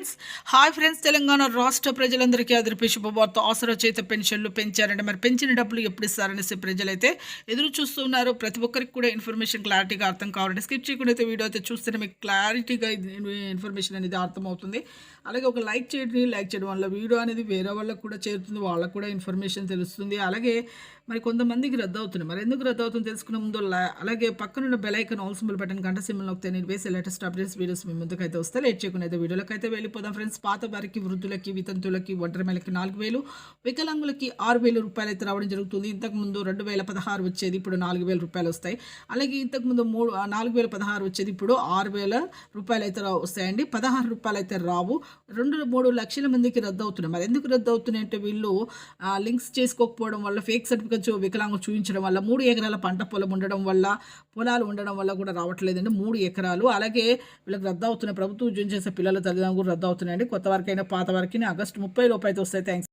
Friends hi friends Telangana రాష్ట్ర ప్రజలందరికీ అదిరిపే శుభవార్త. ఆసరా చేత పెన్షన్లు పెంచారంటే మరి పెంచిన డబ్బులు ఎప్పుడు ఇస్తారనేసి ప్రజలైతే ఎదురు చూస్తున్నారు ప్రతి ఒక్కరికి కూడా ఇన్ఫర్మేషన్ క్లారిటీగా అర్థం కావాలంటే స్కిప్ చేయకుండా అయితే వీడియో అయితే చూస్తేనే మీకు క్లారిటీగా ఇన్ఫర్మేషన్ అనేది అర్థమవుతుంది. అలాగే ఒక లైక్ చేయడం. లైక్ చేయడం వల్ల వీడియో అనేది వేరే వాళ్ళకు కూడా చేరుతుంది. వాళ్ళకు కూడా ఇన్ఫర్మేషన్ తెలుస్తుంది. అలాగే మరి కొంతమందికి రద్దు అవుతుంది మరి ఎందుకు రద్దు అవుతుంది తెలుసుకునే ముందు అలాగే పక్కనున్న bell icon all symbol button గంట సింబల్ నొక్కితే నేను వేసే లేటెస్ట్ అప్డేట్స్ వీడియోస్ మీ ముందుకు అయితే వస్తే లేట్ చేయకుండా అయితే వీడియోలకు అయితే వెళ్ళిపోదాం ఫ్రెండ్స్. పాత వారికి వృద్ధులకి వితంతులకి ఒంటరిమేలకి నాలుగు వేలు వికలాంగులకి ఆరు వేల రూపాయలు అయితే రావడం జరుగుతుంది. ఇంతకుముందు రెండు వేల పదహారు వచ్చేది ఇప్పుడు నాలుగు వేల రూపాయలు వస్తాయి. అలాగే ఇంతకు ముందు మూడు నాలుగు వేల పదహారు వచ్చేది ఇప్పుడు ఆరు వేల రూపాయలు అయితే రా- వస్తాయండి. పదహారు రూపాయలు అయితే రావు. రెండు మూడు లక్షల మందికి రద్దు అవుతున్నాయి. మరి ఎందుకు రద్దు అవుతున్నాయి అంటే వీళ్ళు లింక్స్ చేసుకోకపోవడం వల్ల ఫేక్ సర్టిఫికెట్స్ వికలాంగులు చూపించడం వల్ల మూడు ఎకరాల పంట పొలం ఉండడం వల్ల పొలాలు ఉండడం వల్ల కూడా రావట్లేదండి. మూడు ఎకరాలు. అలాగే వీళ్ళకి రద్దు అవుతున్నాయి. ప్రభుత్వం ఉద్యోగం చేసే పిల్లల తల్లిదండ్రులు రద్దు అవుతున్నాయండి. కొత్త వరకైనా పాత వరకు ఆగస్టు ముప్పై లోపు అయితే వస్తాయి. థ్యాంక్స్